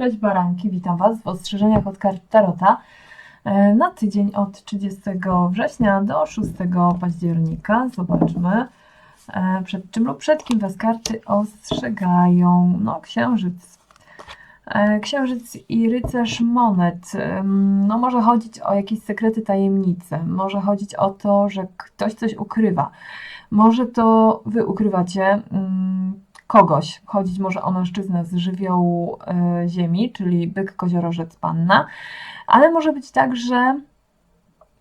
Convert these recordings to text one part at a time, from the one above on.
Cześć Baranki, witam Was w ostrzeżeniach od kart Tarota e, na tydzień od 30 września do 6 października. Zobaczmy, e, przed czym lub przed kim Was karty ostrzegają. No, księżyc. E, Księżyc i rycerz monet. No, może chodzić o jakieś sekrety, tajemnice. Może chodzić o to, że ktoś coś ukrywa. Może to Wy ukrywacie mm, kogoś. Chodzić może o mężczyznę z żywiołu e, ziemi, czyli byk, koziorożec, panna. Ale może być tak, że,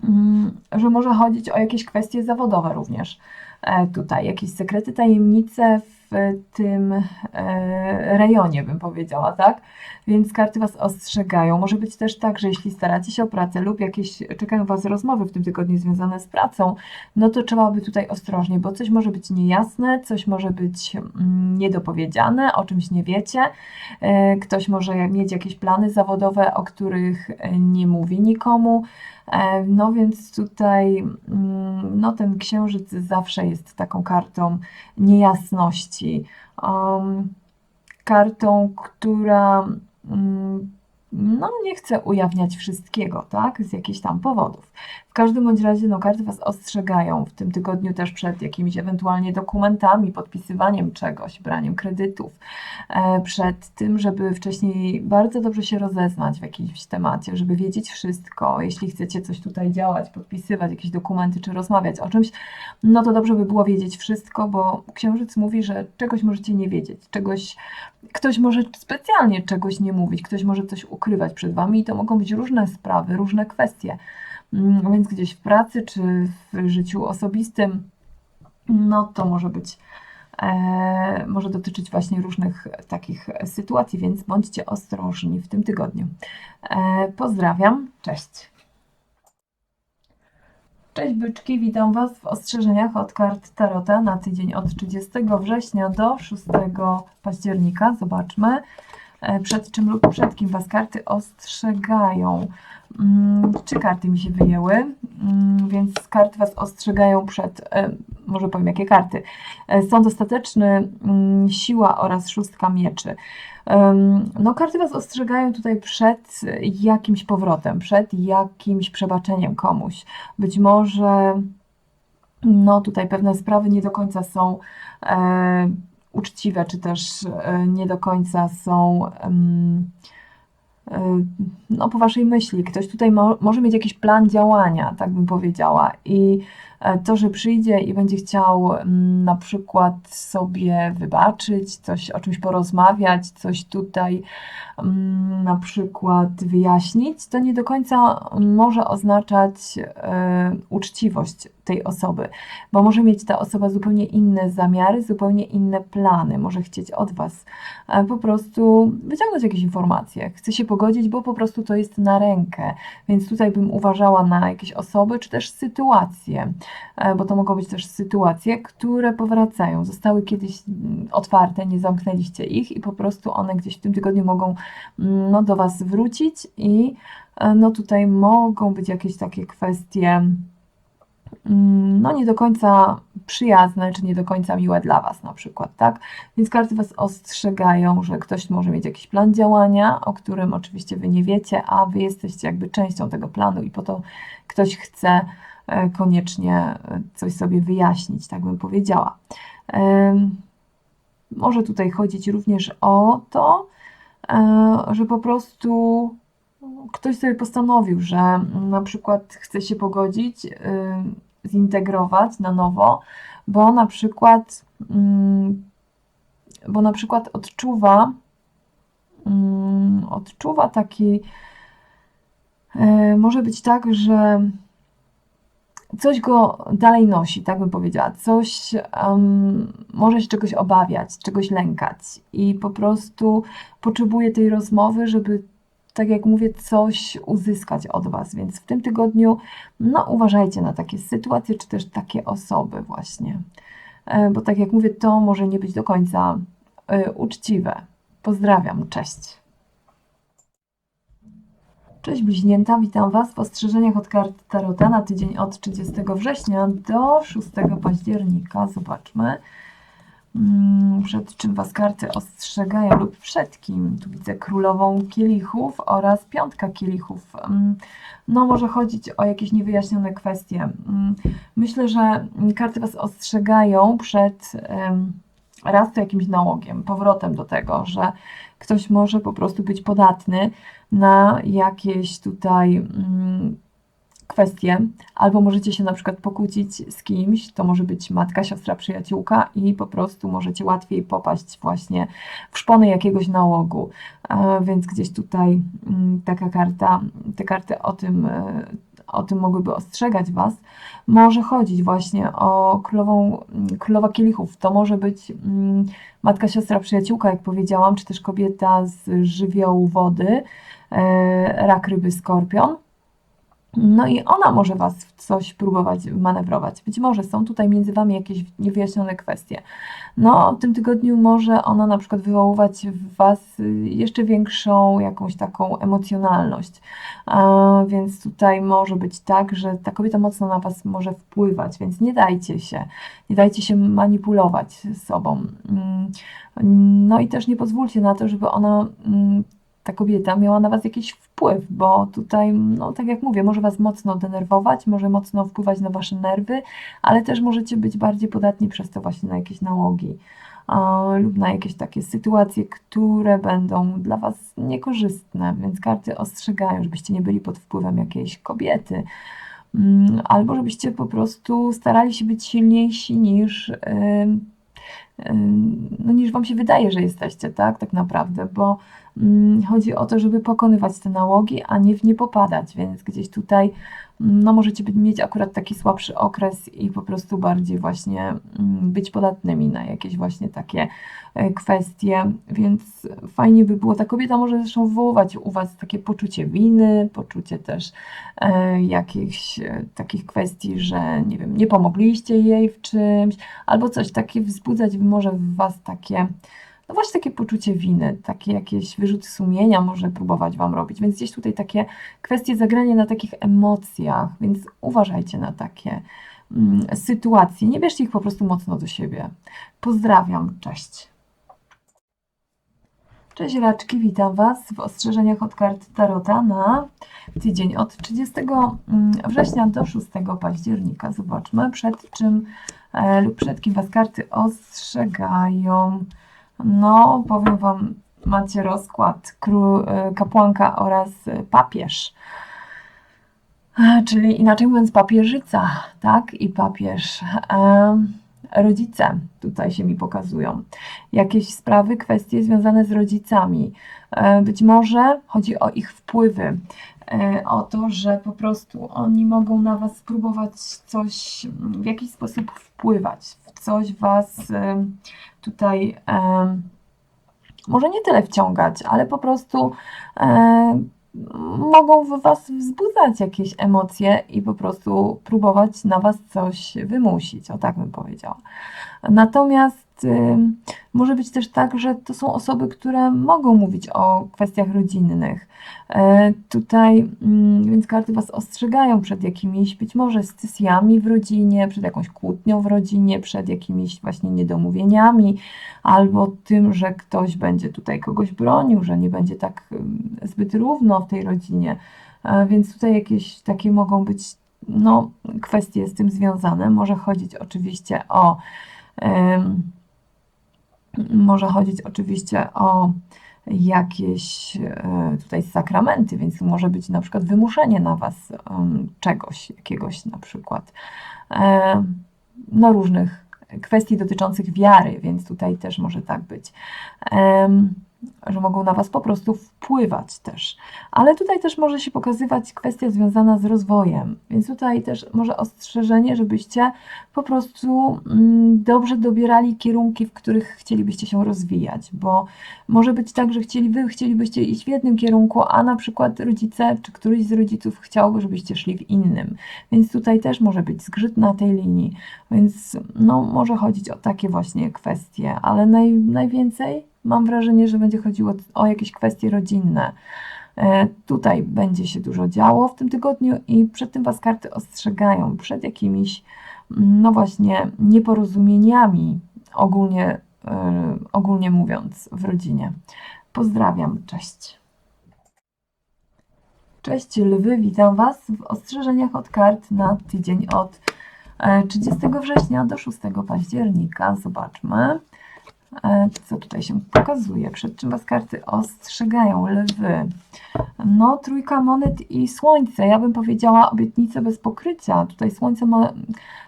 mm, że może chodzić o jakieś kwestie zawodowe również. E, Tutaj jakieś sekrety, tajemnice w tym e, rejonie, bym powiedziała, tak? Więc karty Was ostrzegają. Może być też tak, że jeśli staracie się o pracę lub jakieś czekają Was rozmowy w tym tygodniu związane z pracą, no to trzeba by tutaj ostrożnie, bo coś może być niejasne, coś może być mm, niedopowiedziane, o czymś nie wiecie. E, Ktoś może mieć jakieś plany zawodowe, o których e, nie mówi nikomu. E, No więc tutaj mm, no ten księżyc zawsze jest taką kartą niejasności. Um, kartą, która mm, no, nie chce ujawniać wszystkiego, tak, z jakichś tam powodów. W każdym bądź razie, no, karty Was ostrzegają w tym tygodniu też przed jakimiś ewentualnie dokumentami, podpisywaniem czegoś, braniem kredytów, e, przed tym, żeby wcześniej bardzo dobrze się rozeznać w jakimś temacie, żeby wiedzieć wszystko. Jeśli chcecie coś tutaj działać, podpisywać jakieś dokumenty czy rozmawiać o czymś, no to dobrze by było wiedzieć wszystko, bo Księżyc mówi, że czegoś możecie nie wiedzieć, czegoś, ktoś może specjalnie czegoś nie mówić, ktoś może coś przed Wami i to mogą być różne sprawy, różne kwestie. Mm, Więc gdzieś w pracy czy w życiu osobistym, no to może być, e, może dotyczyć właśnie różnych takich sytuacji, więc bądźcie ostrożni w tym tygodniu. E, pozdrawiam, cześć. Cześć byczki, witam Was w ostrzeżeniach od kart Tarota na tydzień od 30 września do 6 października. Zobaczmy, przed czym lub przed kim Was karty ostrzegają. Mm, Trzy karty mi się wyjęły, mm, więc karty Was ostrzegają przed, e, może powiem jakie karty. E, Sąd ostateczny, mm, siła oraz szóstka mieczy. No, karty Was ostrzegają tutaj przed jakimś powrotem, przed jakimś przebaczeniem komuś. Być może, no tutaj pewne sprawy nie do końca są e, uczciwe, czy też e, nie do końca są e, no, po Waszej myśli. Ktoś tutaj mo może mieć jakiś plan działania, tak bym powiedziała. I e, to, że przyjdzie i będzie chciał na przykład sobie wybaczyć, coś o czymś porozmawiać, coś tutaj na przykład wyjaśnić, to nie do końca może oznaczać uczciwość tej osoby, bo może mieć ta osoba zupełnie inne zamiary, zupełnie inne plany, może chcieć od Was e, po prostu wyciągnąć jakieś informacje, chce się pogodzić, bo po prostu to jest na rękę, więc tutaj bym uważała na jakieś osoby, czy też sytuacje, e, bo to mogą być też sytuacje, które powracają, zostały kiedyś mm, otwarte, nie zamknęliście ich i po prostu one gdzieś w tym tygodniu mogą mm, no, do Was wrócić i e, no tutaj mogą być jakieś takie kwestie no nie do końca przyjazne, czy nie do końca miłe dla Was na przykład, tak? Więc karty Was ostrzegają, że ktoś może mieć jakiś plan działania, o którym oczywiście Wy nie wiecie, a Wy jesteście jakby częścią tego planu i po to ktoś chce e, koniecznie e, coś sobie wyjaśnić, tak bym powiedziała. Może tutaj chodzić również o to, e, że po prostu ktoś sobie postanowił, że mm, na przykład chce się pogodzić, zintegrować na nowo, bo na przykład, mm, bo na przykład odczuwa, mm, odczuwa taki, e, może być tak, że coś go dalej nosi, tak bym powiedziała, coś, może się czegoś obawiać, czegoś lękać i po prostu potrzebuje tej rozmowy, żeby tak jak mówię, coś uzyskać od Was. Więc w tym tygodniu, no uważajcie na takie sytuacje, czy też takie osoby właśnie. E, Bo tak jak mówię, to może nie być do końca e, uczciwe. Pozdrawiam, cześć. Cześć bliźnięta, witam Was w ostrzeżeniach od kart Tarota na tydzień od 30 września do 6 października. Zobaczmy. Mm, Przed czym Was karty ostrzegają lub przed kim? Tu widzę królową kielichów oraz piątka kielichów. Mm, No, może chodzić o jakieś niewyjaśnione kwestie. Mm, Myślę, że karty Was ostrzegają przed raz to jakimś nałogiem, powrotem do tego, że ktoś może po prostu być podatny na jakieś tutaj kwestie, albo możecie się na przykład pokłócić z kimś, to może być matka, siostra, przyjaciółka i po prostu możecie łatwiej popaść właśnie w szpony jakiegoś nałogu. Więc gdzieś tutaj mm, taka karta, te karty o tym, e, o tym mogłyby ostrzegać Was. Może chodzić właśnie o królową, królowa kielichów. To może być mm, matka, siostra, przyjaciółka, jak powiedziałam, czy też kobieta z żywiołu wody, e, rak, ryby, skorpion. No i ona może Was w coś próbować manewrować. Być może są tutaj między Wami jakieś niewyjaśnione kwestie. No, w tym tygodniu może ona na przykład wywoływać w Was y, jeszcze większą jakąś taką emocjonalność. A, więc tutaj może być tak, że ta kobieta mocno na Was może wpływać, więc nie dajcie się, nie dajcie się manipulować sobą. Mm, No i też nie pozwólcie na to, żeby ona mm, ta kobieta miała na Was jakiś wpływ, bo tutaj, no tak jak mówię, może Was mocno denerwować, może mocno wpływać na Wasze nerwy, ale też możecie być bardziej podatni przez to właśnie na jakieś nałogi lub na jakieś takie sytuacje, które będą dla Was niekorzystne, więc karty ostrzegają, żebyście nie byli pod wpływem jakiejś kobiety, mm, albo żebyście po prostu starali się być silniejsi niż, no, niż Wam się wydaje, że jesteście, tak, tak naprawdę, bo Chodzi o to, żeby pokonywać te nałogi, a nie w nie popadać, więc gdzieś tutaj mm, no, możecie mieć akurat taki słabszy okres i po prostu bardziej właśnie mm, być podatnymi na jakieś właśnie takie e, kwestie, więc fajnie by było. Ta kobieta może zresztą wywoływać u Was takie poczucie winy, poczucie też e, jakichś e, takich kwestii, że nie wiem, nie pomogliście jej w czymś, albo coś takie wzbudzać może w Was takie no właśnie takie poczucie winy, takie jakieś wyrzuty sumienia może próbować Wam robić. Więc gdzieś tutaj takie kwestie zagrania na takich emocjach, więc uważajcie na takie mm, sytuacje. Nie bierzcie ich po prostu mocno do siebie. Pozdrawiam, cześć. Cześć raczki, witam Was w ostrzeżeniach od kart Tarota na tydzień od 30 września do 6 października. Zobaczmy, przed czym e, lub przed kim Was karty ostrzegają. No, powiem Wam, macie rozkład kró, e, kapłanka oraz e, papież. E, Czyli inaczej mówiąc, papieżyca, tak? I papież. E, rodzice tutaj się mi pokazują. Jakieś sprawy, kwestie związane z rodzicami. E, być może chodzi o ich wpływy. E, o to, że po prostu oni mogą na Was spróbować coś w jakiś sposób wpływać, w coś Was e, tutaj może nie tyle wciągać, ale po prostu mogą w Was wzbudzać jakieś emocje i po prostu próbować na Was coś wymusić, o tak bym powiedziała. Natomiast y, może być też tak, że to są osoby, które mogą mówić o kwestiach rodzinnych. E, tutaj, mm, więc karty Was ostrzegają przed jakimiś być może stysjami w rodzinie, przed jakąś kłótnią w rodzinie, przed jakimiś właśnie niedomówieniami, albo tym, że ktoś będzie tutaj kogoś bronił, że nie będzie tak zbyt równo w tej rodzinie. E, Więc tutaj jakieś takie mogą być no, kwestie z tym związane. Może chodzić oczywiście o Ym, Może chodzić oczywiście o jakieś e, tutaj sakramenty, więc może być na przykład wymuszenie na Was czegoś, jakiegoś na przykład, em, no różnych kwestii dotyczących wiary, więc tutaj też może tak być, że mogą na Was po prostu wpływać też. Ale tutaj też może się pokazywać kwestia związana z rozwojem, więc tutaj też może ostrzeżenie, żebyście po prostu mm, dobrze dobierali kierunki, w których chcielibyście się rozwijać, bo może być tak, że chcieli, wy chcielibyście iść w jednym kierunku, a na przykład rodzice czy któryś z rodziców chciałby, żebyście szli w innym. Więc tutaj też może być zgrzyt na tej linii, więc no, może chodzić o takie właśnie kwestie, ale naj, najwięcej mam wrażenie, że będzie chodziło o jakieś kwestie rodzinne. E, Tutaj będzie się dużo działo w tym tygodniu i przed tym Was karty ostrzegają, przed jakimiś, mm, no właśnie, nieporozumieniami ogólnie ogólnie mówiąc, w rodzinie. Pozdrawiam, cześć. Cześć lwy, witam Was w ostrzeżeniach od kart na tydzień od e, 30 września do 6 października. Zobaczmy, e, co tutaj się pokazuje, przed czym Was karty ostrzegają, lwy. No, trójka monet i słońce. Ja bym powiedziała obietnice bez pokrycia. Tutaj słońce ma.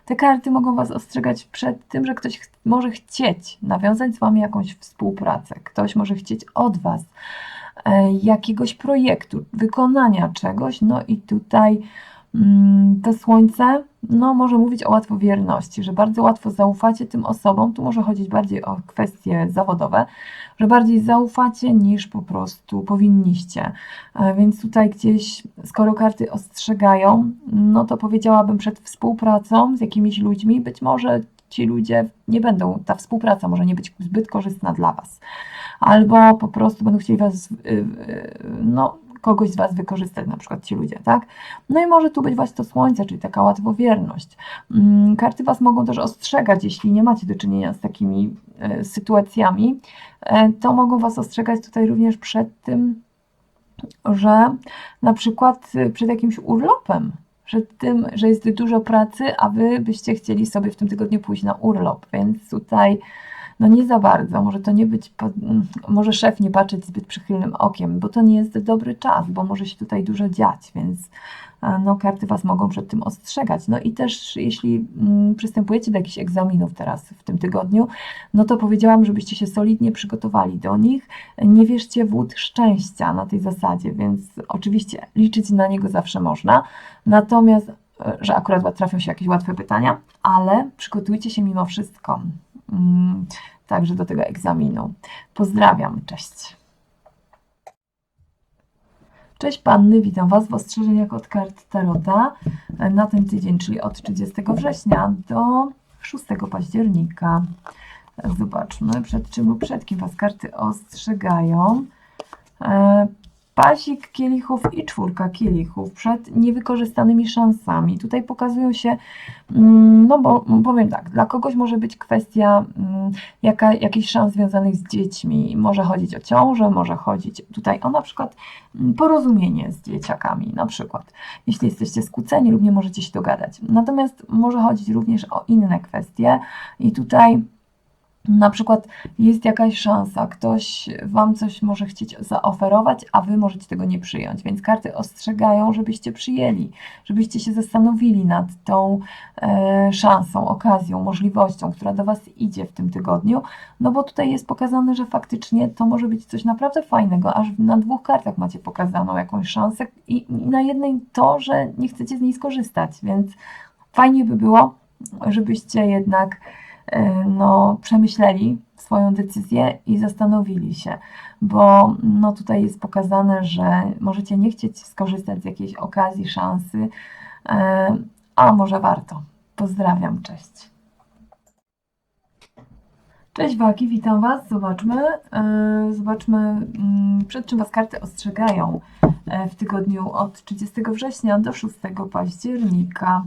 Te karty mogą Was ostrzegać przed tym, że ktoś ch może chcieć nawiązać z Wami jakąś współpracę. Ktoś może chcieć od Was e, jakiegoś projektu, wykonania czegoś. No i tutaj to słońce no, może mówić o łatwowierności, że bardzo łatwo zaufacie tym osobom. Tu może chodzić bardziej o kwestie zawodowe, że bardziej zaufacie niż po prostu powinniście. E, Więc tutaj gdzieś, skoro karty ostrzegają, no to powiedziałabym przed współpracą z jakimiś ludźmi, być może ci ludzie nie będą, ta współpraca może nie być zbyt korzystna dla Was. Albo po prostu będą chcieli Was, no, kogoś z Was wykorzystać, na przykład ci ludzie, tak? No i może tu być właśnie to słońce, czyli taka łatwowierność. Mm, Karty Was mogą też ostrzegać, jeśli nie macie do czynienia z takimi e, sytuacjami, e, to mogą Was ostrzegać tutaj również przed tym, że na przykład y, przed jakimś urlopem, przed tym, że jest dużo pracy, a Wy byście chcieli sobie w tym tygodniu pójść na urlop, więc tutaj no nie za bardzo, może to nie być, może szef nie patrzeć zbyt przychylnym okiem, bo to nie jest dobry czas, bo może się tutaj dużo dziać, więc e, no, karty Was mogą przed tym ostrzegać. No i też jeśli mm, przystępujecie do jakichś egzaminów teraz w tym tygodniu, no to powiedziałam, żebyście się solidnie przygotowali do nich. Nie wierzcie w łód szczęścia na tej zasadzie, więc oczywiście liczyć na niego zawsze można, natomiast, e, że akurat trafią się jakieś łatwe pytania, ale przygotujcie się mimo wszystko. Mm, Także do tego egzaminu. Pozdrawiam, cześć. Cześć panny, witam Was w ostrzeżeniach od kart Tarota e, na ten tydzień, czyli od 30 września do 6 października. E, Zobaczmy, przed czym lub przed kim Was karty ostrzegają. Pasik kielichów i czwórka kielichów przed niewykorzystanymi szansami. Tutaj pokazują się, mm, no bo powiem tak, dla kogoś może być kwestia mm, jaka, jakichś szans związanych z dziećmi. Może chodzić o ciążę, może chodzić tutaj o na przykład mm, porozumienie z dzieciakami, na przykład, jeśli jesteście skłóceni lub nie możecie się dogadać. Natomiast może chodzić również o inne kwestie i tutaj na przykład jest jakaś szansa, ktoś Wam coś może chcieć zaoferować, a Wy możecie tego nie przyjąć, więc karty ostrzegają, żebyście przyjęli, żebyście się zastanowili nad tą e, szansą, okazją, możliwością, która do Was idzie w tym tygodniu, no bo tutaj jest pokazane, że faktycznie to może być coś naprawdę fajnego, aż na dwóch kartach macie pokazaną jakąś szansę i, i na jednej to, że nie chcecie z niej skorzystać, więc fajnie by było, żebyście jednak no, przemyśleli swoją decyzję i zastanowili się, bo no, tutaj jest pokazane, że możecie nie chcieć skorzystać z jakiejś okazji, szansy, e, a może warto. Pozdrawiam, cześć. Cześć Waki, witam Was. Zobaczmy, e, zobaczmy mm, przed czym Was karty ostrzegają e, w tygodniu od 30 września do 6 października.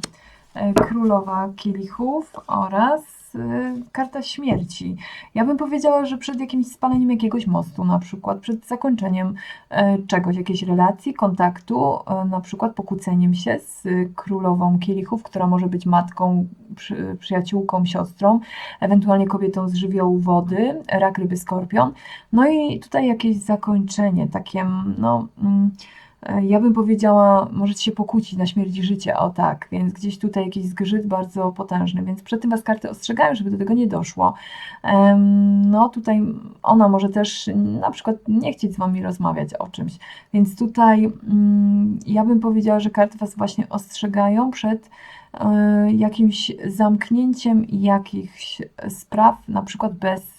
Królowa kielichów oraz e, karta śmierci. Ja bym powiedziała, że przed jakimś spaleniem jakiegoś mostu, na przykład przed zakończeniem e, czegoś, jakiejś relacji, kontaktu, e, na przykład pokłóceniem się z królową kielichów, która może być matką, przy, przyjaciółką, siostrą, ewentualnie kobietą z żywiołu wody, rak, ryby, skorpion. No i tutaj jakieś zakończenie, takie, no. Mm, Ja bym powiedziała, możecie się pokłócić na śmierć i życie, o tak, więc gdzieś tutaj jakiś zgrzyt bardzo potężny, więc przed tym Was karty ostrzegają, żeby do tego nie doszło. No tutaj ona może też na przykład nie chcieć z Wami rozmawiać o czymś, więc tutaj mm, ja bym powiedziała, że karty Was właśnie ostrzegają przed e, jakimś zamknięciem jakichś spraw, na przykład bez e,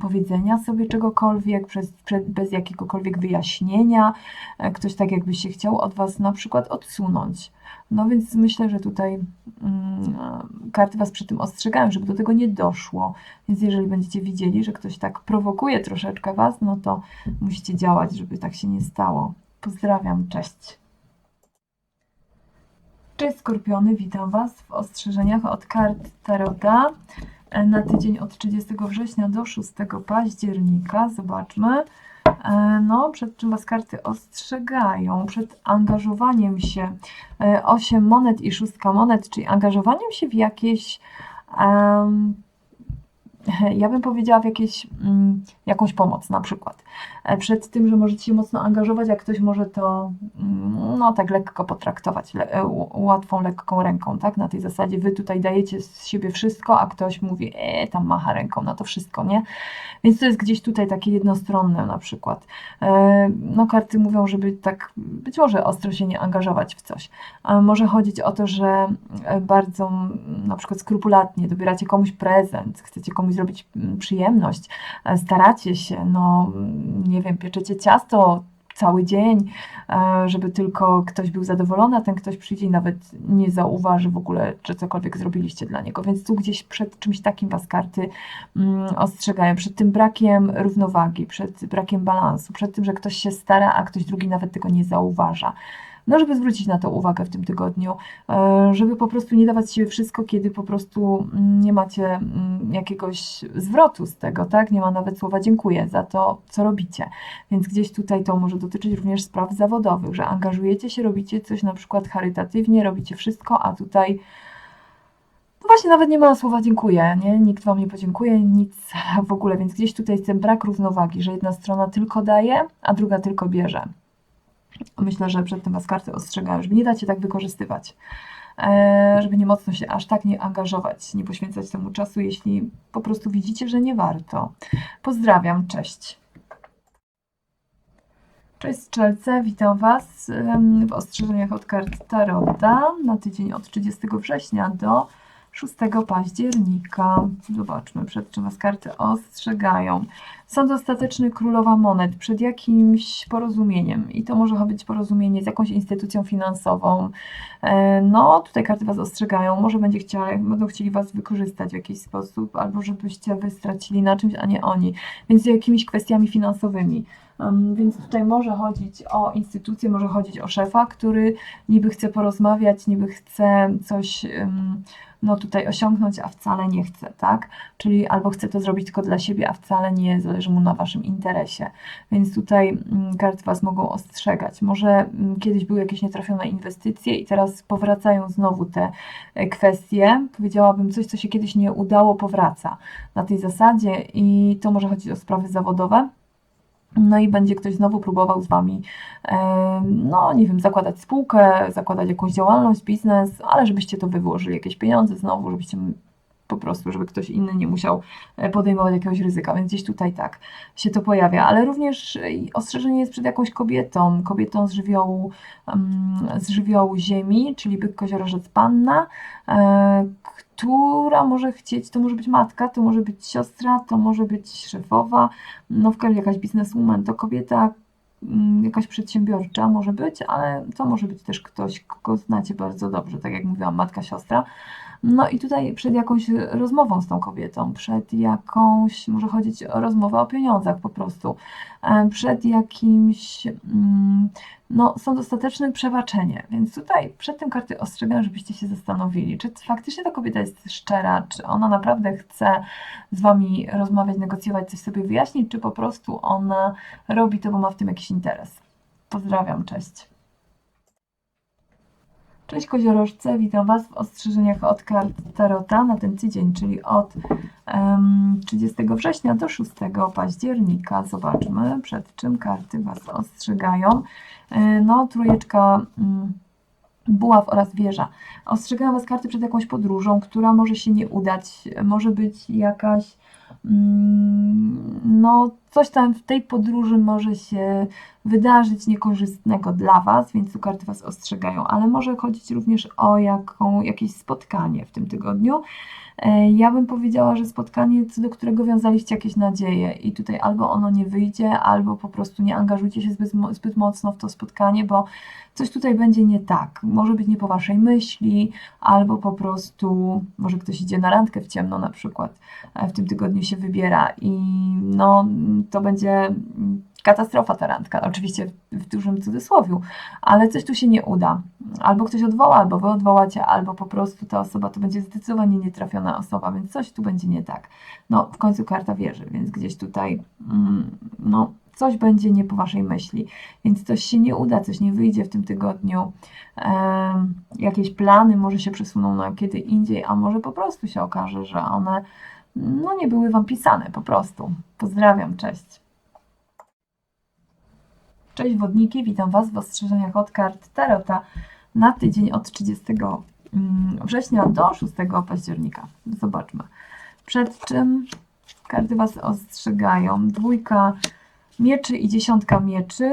powiedzenia sobie czegokolwiek, przez, przed, bez jakiegokolwiek wyjaśnienia, e, ktoś tak jakby się chciał od Was na przykład odsunąć. No więc myślę, że tutaj mm, e, karty Was przy tym ostrzegają, żeby do tego nie doszło. Więc jeżeli będziecie widzieli, że ktoś tak prowokuje troszeczkę Was, no to musicie działać, żeby tak się nie stało. Pozdrawiam, cześć. Cześć Skorpiony, witam Was w ostrzeżeniach od kart Tarota e, na tydzień od 30 września do 6 października. Zobaczmy. E, No, przed czym Was karty ostrzegają? Przed angażowaniem się. 8 monet i szóstka monet, czyli angażowaniem się w jakieś. em, ja bym powiedziała w jakieś, mm, jakąś pomoc na przykład. E, Przed tym, że możecie się mocno angażować, jak ktoś może to mm, no tak lekko potraktować, le, e, łatwą, lekką ręką, tak? Na tej zasadzie wy tutaj dajecie z siebie wszystko, a ktoś mówi, e, tam macha ręką na to wszystko, nie? Więc to jest gdzieś tutaj takie jednostronne na przykład. E, No karty mówią, żeby tak być może ostro się nie angażować w coś. A może chodzić o to, że bardzo mm, na przykład skrupulatnie dobieracie komuś prezent, chcecie komuś zrobić mm, przyjemność, e, staracie się, no mm, nie wiem, pieczecie ciasto cały dzień, e, żeby tylko ktoś był zadowolony, a ten ktoś przyjdzie i nawet nie zauważy w ogóle, że cokolwiek zrobiliście dla niego. Więc tu gdzieś przed czymś takim Was karty mm, ostrzegają, przed tym brakiem równowagi, przed brakiem balansu, przed tym, że ktoś się stara, a ktoś drugi nawet tego nie zauważa. No, żeby zwrócić na to uwagę w tym tygodniu, e, żeby po prostu nie dawać siebie wszystko, kiedy po prostu mm, nie macie mm, jakiegoś zwrotu z tego, tak? Nie ma nawet słowa dziękuję za to, co robicie. Więc gdzieś tutaj to może dotyczyć również spraw zawodowych, że angażujecie się, robicie coś na przykład charytatywnie, robicie wszystko, a tutaj no właśnie nawet nie ma słowa dziękuję, nie? Nikt Wam nie podziękuje, nic w ogóle, więc gdzieś tutaj jest ten brak równowagi, że jedna strona tylko daje, a druga tylko bierze. Myślę, że przed tym Was karty ostrzegają, żeby nie dać się tak wykorzystywać, e, żeby nie mocno się aż tak nie angażować, nie poświęcać temu czasu, jeśli po prostu widzicie, że nie warto. Pozdrawiam, cześć. Cześć Strzelce, witam Was w ostrzeżeniach od kart Tarota na tydzień od 30 września do 6 października. Zobaczmy, przed czym Was karty ostrzegają. Sąd ostateczny Królowa Monet przed jakimś porozumieniem i to może być porozumienie z jakąś instytucją finansową. E, No, tutaj karty Was ostrzegają, może będzie chciała, będą chcieli Was wykorzystać w jakiś sposób, albo żebyście Wy stracili na czymś, a nie oni, więc z jakimiś kwestiami finansowymi. Więc tutaj może chodzić o instytucję, może chodzić o szefa, który niby chce porozmawiać, niby chce coś um, no tutaj osiągnąć, a wcale nie chce, tak? Czyli albo chce to zrobić tylko dla siebie, a wcale nie zależy mu na waszym interesie. Więc tutaj mm, karty was mogą ostrzegać. Może mm, kiedyś były jakieś nietrafione inwestycje i teraz powracają znowu te e, kwestie. Powiedziałabym, coś, co się kiedyś nie udało, powraca na tej zasadzie i to może chodzić o sprawy zawodowe. No i będzie ktoś znowu próbował z Wami, em, no nie wiem, zakładać spółkę, zakładać jakąś działalność, biznes, ale żebyście to wy włożyli jakieś pieniądze znowu, żebyście po prostu, żeby ktoś inny nie musiał e, podejmować jakiegoś ryzyka, więc gdzieś tutaj tak się to pojawia, ale również e, ostrzeżenie jest przed jakąś kobietą, kobietą z żywiołu, em, z żywiołu ziemi, czyli byk, koziorożec, panna, e, która może chcieć, to może być matka, to może być siostra, to może być szefowa, no w jakaś bizneswoman, to kobieta, mm, jakaś przedsiębiorcza może być, ale to może być też ktoś, kogo znacie bardzo dobrze, tak jak mówiłam, matka, siostra. No i tutaj przed jakąś rozmową z tą kobietą, przed jakąś, może chodzić o rozmowę o pieniądzach po prostu, przed jakimś, mm, no sąd ostateczny, przebaczenie. Więc tutaj przed tym karty ostrzegają, żebyście się zastanowili, czy faktycznie ta kobieta jest szczera, czy ona naprawdę chce z Wami rozmawiać, negocjować, coś sobie wyjaśnić, czy po prostu ona robi to, bo ma w tym jakiś interes. Pozdrawiam, cześć. Cześć koziorożce, witam Was w ostrzeżeniach od kart Tarota na ten tydzień, czyli od em, 30 września do 6 października. Zobaczmy, przed czym karty Was ostrzegają. E, No, trójeczka mm, buław oraz wieża. Ostrzegają Was karty przed jakąś podróżą, która może się nie udać, może być jakaś mm, no, coś tam w tej podróży może się wydarzyć niekorzystnego dla Was, więc tu karty Was ostrzegają, ale może chodzić również o jaką, jakieś spotkanie w tym tygodniu. E, Ja bym powiedziała, że spotkanie, co do którego wiązaliście jakieś nadzieje i tutaj albo ono nie wyjdzie, albo po prostu nie angażujcie się zbyt, zbyt mocno w to spotkanie, bo coś tutaj będzie nie tak. Może być nie po Waszej myśli, albo po prostu może ktoś idzie na randkę w ciemno na przykład e, w tym tygodniu się wybiera i no to będzie mm, katastrofa ta randka, oczywiście w, dużym cudzysłowiu, ale coś tu się nie uda. albo ktoś odwoła, albo wy odwołacie, albo po prostu ta osoba to będzie zdecydowanie nietrafiona osoba, więc coś tu będzie nie tak. No, w końcu karta wierzy, więc gdzieś tutaj, mm, no, coś będzie nie po waszej myśli, więc coś się nie uda, coś nie wyjdzie w tym tygodniu. Em, jakieś plany może się przesuną na kiedy indziej, a może po prostu się okaże, że one no, nie były wam pisane, po prostu. Pozdrawiam, cześć. Cześć wodniki, witam Was w ostrzeżeniach od kart Tarota na tydzień od 30 mm, września do 6 października. Zobaczmy. Przed czym karty Was ostrzegają? Dwójka mieczy i dziesiątka mieczy.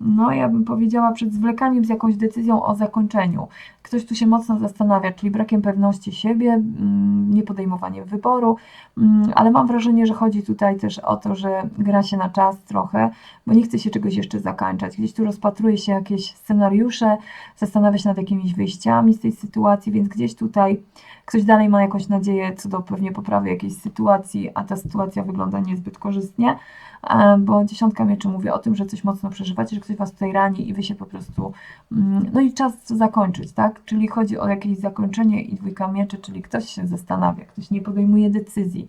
No, ja bym powiedziała przed zwlekaniem z jakąś decyzją o zakończeniu. Ktoś tu się mocno zastanawia, czyli brakiem pewności siebie, mm, niepodejmowaniem wyboru, mm, ale mam wrażenie, że chodzi tutaj też o to, że gra się na czas trochę, bo nie chce się czegoś jeszcze zakańczać. Gdzieś tu rozpatruje się jakieś scenariusze, zastanawia się nad jakimiś wyjściami z tej sytuacji, więc gdzieś tutaj ktoś dalej ma jakąś nadzieję co do pewnie poprawy jakiejś sytuacji, a ta sytuacja wygląda niezbyt korzystnie, e, bo dziesiątka mieczy mówi o tym, że coś mocno przeżywacie, że ktoś was tutaj rani i wy się po prostu, mm, no i czas zakończyć, tak? Czyli chodzi o jakieś zakończenie i dwójka mieczy, czyli ktoś się zastanawia, ktoś nie podejmuje decyzji.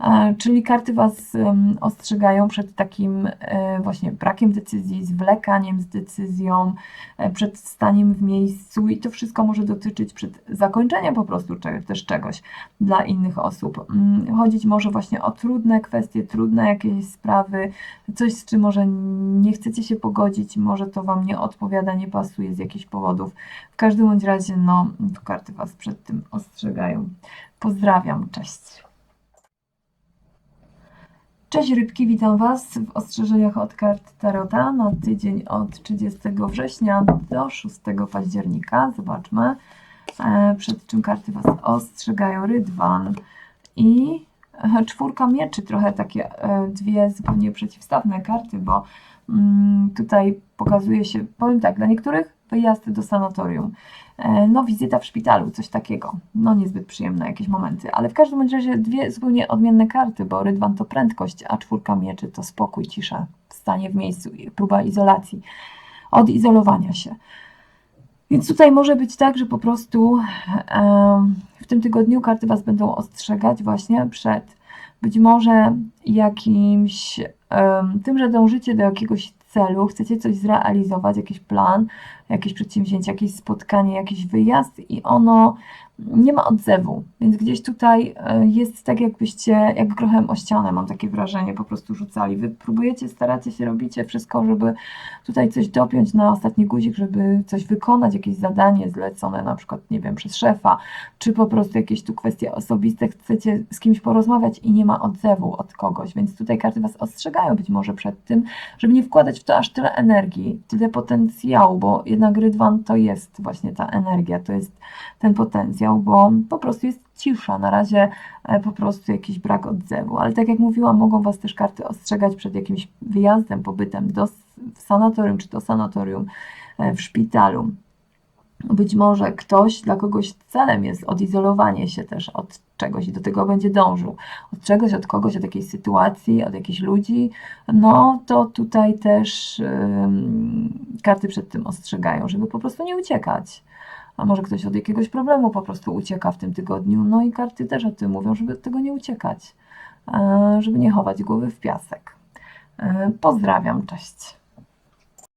E, Czyli karty Was ostrzegają przed takim e, właśnie brakiem decyzji, zwlekaniem z decyzją, e, przed staniem w miejscu i to wszystko może dotyczyć przed zakończeniem po prostu też czegoś dla innych osób. Mm, Chodzić może właśnie o trudne kwestie, trudne jakieś sprawy, coś z czym może nie chcecie się pogodzić, może to Wam nie odpowiada, nie pasuje z jakichś powodów. W każdym bądź razie, no, tu karty Was przed tym ostrzegają. Pozdrawiam, cześć. Cześć rybki, witam Was w ostrzeżeniach od kart Tarota na tydzień od 30 września do 6 października. Zobaczmy, e, przed czym karty Was ostrzegają. Rydwan i e, czwórka mieczy, trochę takie e, dwie zupełnie przeciwstawne karty, bo mm, tutaj pokazuje się, powiem tak, dla niektórych wyjazd do sanatorium, E, no wizyta w szpitalu, coś takiego. No niezbyt przyjemne jakieś momenty, ale w każdym razie dwie zupełnie odmienne karty, bo Rydwan to prędkość, a czwórka mieczy to spokój, cisza, stanie w miejscu, próba izolacji, odizolowania się. Więc tutaj może być tak, że po prostu w tym tygodniu karty Was będą ostrzegać właśnie przed być może jakimś tym, że dążycie do jakiegoś celu, chcecie coś zrealizować, jakiś plan, jakieś przedsięwzięcie, jakieś spotkanie, jakiś wyjazd i ono nie ma odzewu, więc gdzieś tutaj e, jest tak jakbyście, jak grochem o ścianę, mam takie wrażenie, po prostu rzucali. Wy próbujecie, staracie się, robicie wszystko, żeby tutaj coś dopiąć na ostatni guzik, żeby coś wykonać, jakieś zadanie zlecone na przykład, nie wiem, przez szefa, czy po prostu jakieś tu kwestie osobiste, chcecie z kimś porozmawiać i nie ma odzewu od kogoś, więc tutaj karty Was ostrzegają być może przed tym, żeby nie wkładać w to aż tyle energii, tyle potencjału, bo jednak rydwan to jest właśnie ta energia, to jest ten potencjał, bo po prostu jest cisza, na razie e, po prostu jakiś brak odzewu, ale tak jak mówiłam, mogą Was też karty ostrzegać przed jakimś wyjazdem, pobytem do w sanatorium, czy do sanatorium e, w szpitalu. Być może ktoś, dla kogoś celem jest odizolowanie się też od czegoś i do tego będzie dążył. Od czegoś, od kogoś, od jakiejś sytuacji, od jakichś ludzi. No to tutaj też karty przed tym ostrzegają, żeby po prostu nie uciekać. A może ktoś od jakiegoś problemu po prostu ucieka w tym tygodniu. No i karty też o tym mówią, żeby od tego nie uciekać, żeby nie chować głowy w piasek. E, Pozdrawiam, cześć.